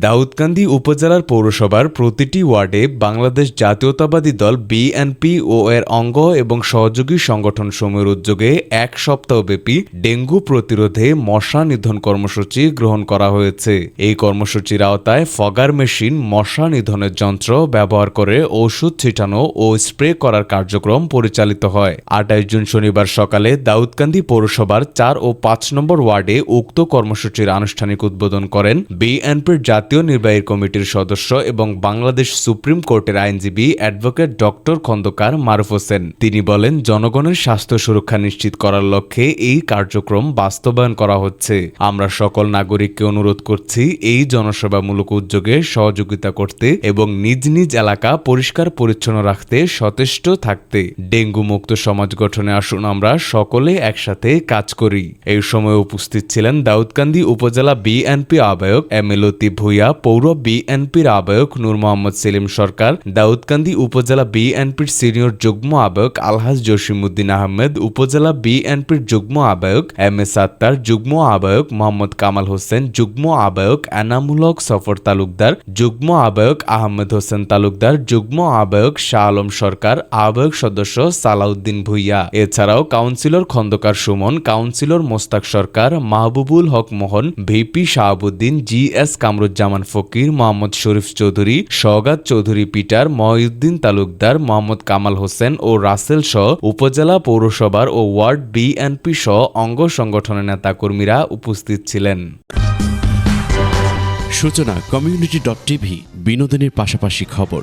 দাউদকান্দি উপজেলার পৌরসভার প্রতিটি ওয়ার্ডে বাংলাদেশ জাতীয়তাবাদী দল বিএনপি ও এর অঙ্গ এবং সহযোগী সংগঠন সংগঠনসমূহের উদ্যোগে এক সপ্তাহব্যাপী ডেঙ্গু প্রতিরোধে মশা নিধন কর্মসূচি গ্রহণ করা হয়েছে। এই কর্মসূচির আওতায় ফগার মেশিন, মশা নিধনের যন্ত্র ব্যবহার করে ওষুধ ছিটানো ও স্প্রে করার কার্যক্রম পরিচালিত হয়। আটাইশ জুন শনিবার সকালে দাউদকান্দি পৌরসভার চার ও পাঁচ নম্বর ওয়ার্ডে উক্ত কর্মসূচির আনুষ্ঠানিক উদ্বোধন করেন বিএনপির জাতীয় নির্বাহী কমিটির সদস্য এবং বাংলাদেশ সুপ্রিম কোর্টের আইনজীবী অ্যাডভোকেট ডক্টর খন্দকার মারুফ হোসেন। তিনি বলেন, জনগণের স্বাস্থ্য সুরক্ষা নিশ্চিত করার লক্ষ্যে এই কার্যক্রম বাস্তবায়ন করা হচ্ছে। আমরা সকল নাগরিককে অনুরোধ করছি এই জনসেবামূলক উদ্যোগে সহযোগিতা করতে এবং নিজ নিজ এলাকা পরিষ্কার পরিচ্ছন্ন রাখতে সচেষ্ট থাকতে। ডেঙ্গু মুক্ত সমাজ গঠনে আসুন আমরা সকলে একসাথে কাজ করি। এই সময় উপস্থিত ছিলেন দাউদকান্দি উপজেলা বিএনপি আহ্বায়ক এম এ লতিফ ভুইয়া পৌর বিএনপির আহ্বায়ক নূর মোহাম্মদ সেলিম সরকার দাউদকান্দি উপজেলা বিএনপির সিনিয়র যুগ্ম আহ্বায়ক আলহাজ জসিমুদ্দিন আহমেদ উপজেলা বিএনপির যুগ্ম আহ্বায়ক এম এ সাত্তার যুগ্ম আহ্বায়ক মোহাম্মদ কামাল হোসেন যুগ্ম আহ্বায়ক এনামুলক সফর তালুকদার যুগ্ম আহ্বায়ক আহমেদ হোসেন তালুকদার যুগ্ম আহ্বায়ক শাহ আলম সরকার আহ্বায়ক সদস্য সালাউদ্দিন ভুইয়া এছাড়াও councillor Khandaker Sumon councillor Mostak Sarkar Mahbubul Haque Mohon VP Shahabuddin G S Kamruzzaman Fakir, Mohammad Sharif Chowdhury Saogat Chowdhury Peter, Mohiuddin Talukdar, Mohammad Kamal Hossain ও রাসেল সহ উপজেলা পৌরসভার ও ওয়ার্ড বিএনপি সহ অঙ্গ সংগঠনের নেতাকর্মীরা উপস্থিত ছিলেন। সূচনা কমিউনিটি ডট টিভি বিনোদনের পাশাপাশি খবর।